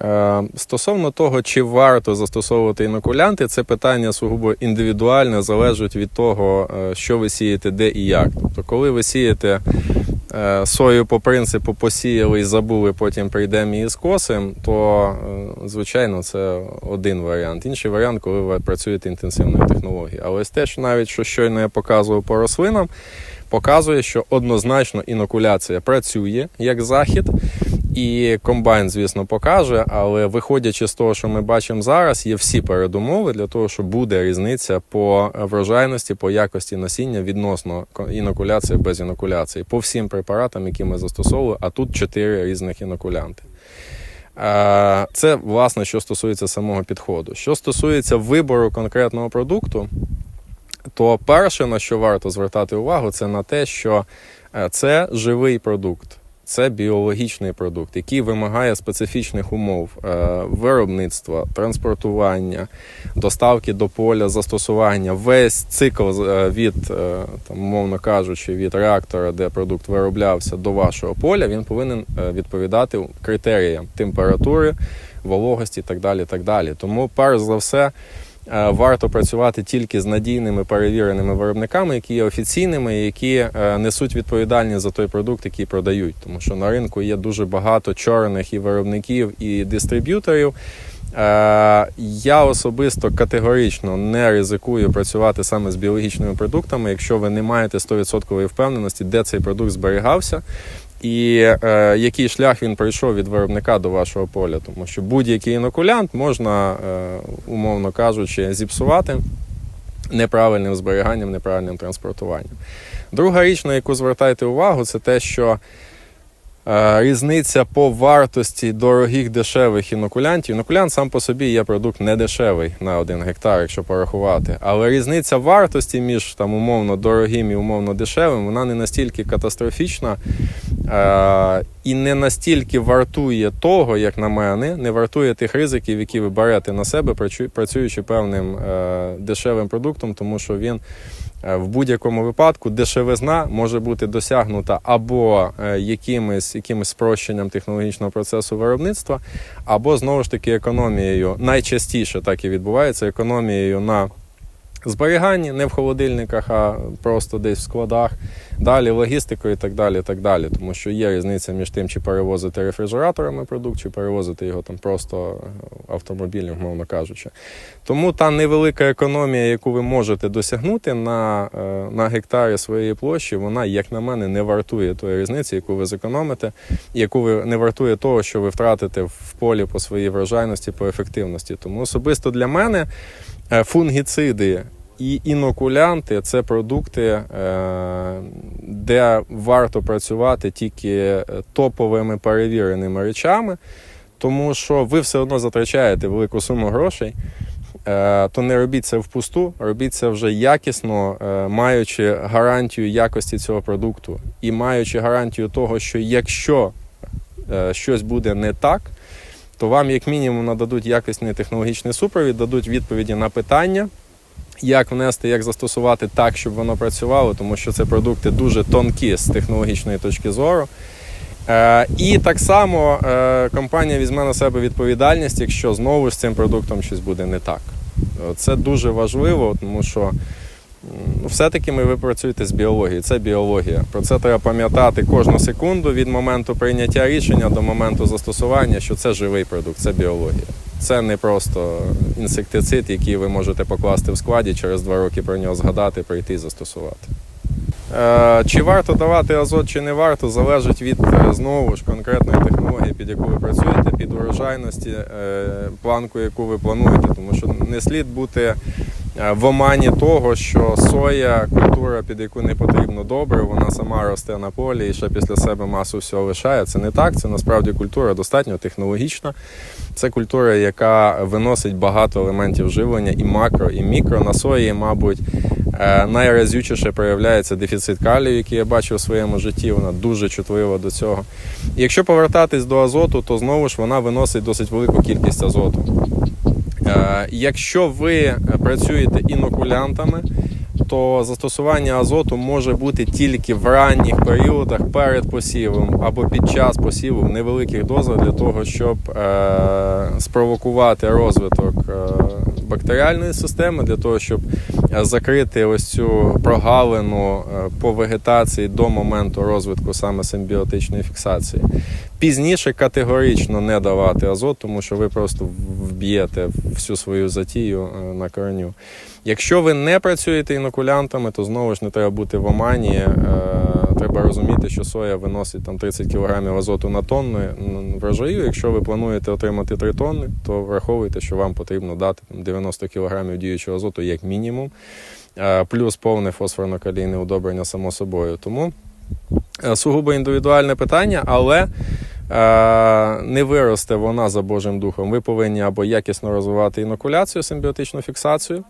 Е, Стосовно того, чи варто застосовувати інокулянти, це питання сугубо індивідуальне, залежить від того, е, що ви сієте, де і як. Тобто, коли ви сієте е, сою по принципу посіяли і забули, потім прийдемо і скосимо, то звичайно це один варіант. Інший варіант, коли ви працюєте інтенсивною технологією. Але ось те, що навіть що щойно я показував по рослинам, показує, що однозначно інокуляція працює як захід. І комбайн, звісно, покаже, але виходячи з того, що ми бачимо зараз, є всі передумови для того, що буде різниця по врожайності, по якості насіння відносно інокуляції без інокуляції по всім препаратам, які ми застосовували, а тут чотири різних інокулянти. Це власне, що стосується самого підходу. Що стосується вибору конкретного продукту, то перше, на що варто звертати увагу, це на те, що е, це живий продукт. Це біологічний продукт, який вимагає специфічних умов е, виробництва, транспортування, доставки до поля, застосування. Весь цикл е, від, е, там, умовно кажучи, від реактора, де продукт вироблявся, до вашого поля, він повинен відповідати критеріям температури, вологості і так далі. Так далі. Тому, перш за все, варто працювати тільки з надійними перевіреними виробниками, які є офіційними, які е, несуть відповідальність за той продукт, який продають. Тому що на ринку є дуже багато чорних і виробників, і дистриб'юторів. Е, Я особисто категорично не ризикую працювати саме з біологічними продуктами, якщо ви не маєте 100% впевненості, де цей продукт зберігався. І е, який шлях він пройшов від виробника до вашого поля, тому що будь-який інокулянт можна, е, умовно кажучи, зіпсувати неправильним зберіганням, неправильним транспортуванням. Друга річ, на яку звертайте увагу, це те, що е, різниця по вартості дорогих дешевих інокулянтів. Інокулянт сам по собі є продукт не дешевий на один гектар, якщо порахувати. Але різниця вартості між там умовно дорогим і умовно дешевим, вона не настільки катастрофічна і не настільки вартує того, як на мене, не вартує тих ризиків, які ви берете на себе, працюючи певним е, дешевим продуктом, тому що він е, в будь-якому випадку дешевизна може бути досягнута або е, якимось, якимось спрощенням технологічного процесу виробництва, або знову ж таки економією. Найчастіше так і відбувається економією на зберіганні, не в холодильниках, а просто десь в складах. Далі логістикою і так далі. так далі. Тому що є різниця між тим, чи перевозити рефрижераторами продукт, чи перевозити його там просто автомобілем, мовно кажучи. Тому та невелика економія, яку ви можете досягнути на, е, на гектарі своєї площі, вона, як на мене, не вартує тої різниці, яку ви зекономите, яку ви не вартує того, що ви втратите в полі по своїй врожайності, по ефективності. Тому особисто для мене е, фунгіциди і інокулянти це продукти, е, де варто працювати тільки е, топовими перевіреними речами, тому що ви все одно затрачаєте велику суму грошей. Е, То не робіть це впусту, робіть це вже якісно, маючи гарантію якості цього продукту і маючи гарантію того, що якщо щось буде не так, то вам, як мінімум, нададуть якісний технологічний супровід, дадуть відповіді на питання, як внести, як застосувати так, щоб воно працювало, тому що це продукти дуже тонкі з технологічної точки зору. Е, і так само е, компанія візьме на себе відповідальність, якщо знову з цим продуктом щось буде не так. Це дуже важливо, тому що ну, все-таки ми ви працюєте з біологією. Це біологія. Про це треба пам'ятати кожну секунду від моменту прийняття рішення до моменту застосування, що це живий продукт, це біологія. Це не просто інсектицид, який ви можете покласти в складі, через два роки про нього згадати, прийти і застосувати. Е, Чи варто давати азот, чи не варто, залежить від е, знову ж конкретної технології, під яку ви працюєте, під урожайності, е, планку, яку ви плануєте. Тому що не слід бути в омані того, що соя, культура, під яку не потрібно добре, вона сама росте на полі і ще після себе масу всього лишає. Це не так. Це насправді культура достатньо технологічна. Це культура, яка виносить багато елементів живлення і макро, і мікро. На сої, мабуть, е, найразючіше проявляється дефіцит калію, який я бачив у своєму житті. Вона дуже чутлива до цього. І якщо повертатись до азоту, то знову ж вона виносить досить велику кількість азоту. Е, Якщо ви працюєте інокулянтами, то застосування азоту може бути тільки в ранніх періодах перед посівом або під час посіву в невеликих дозах для того, щоб е, спровокувати розвиток е, бактеріальної системи, для того, щоб е, закрити ось цю прогалину е, по вегетації до моменту розвитку саме симбіотичної фіксації. Пізніше категорично не давати азот, тому що ви просто вб'єте всю свою затію е, на кореню. Якщо ви не працюєте інокулянтами, то знову ж не треба бути в омані. Е, Треба розуміти, що соя виносить там 30 кг азоту на тонну врожаю. Якщо ви плануєте отримати 3 тонни, то враховуйте, що вам потрібно дати 90 кг діючого азоту як мінімум, е, плюс повне фосфорно-калійне удобрення само собою. Тому сугубо індивідуальне питання, але е, не виросте вона за Божим духом. Ви повинні або якісно розвивати інокуляцію, симбіотичну фіксацію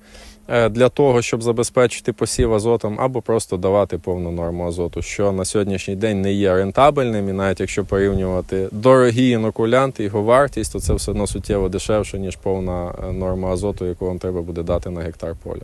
е, для того, щоб забезпечити посів азотом, або просто давати повну норму азоту, що на сьогоднішній день не є рентабельним. І навіть якщо порівнювати дорогі інокулянти, його вартість, то це все одно суттєво дешевше, ніж повна е, норма азоту, яку вам треба буде дати на гектар поля.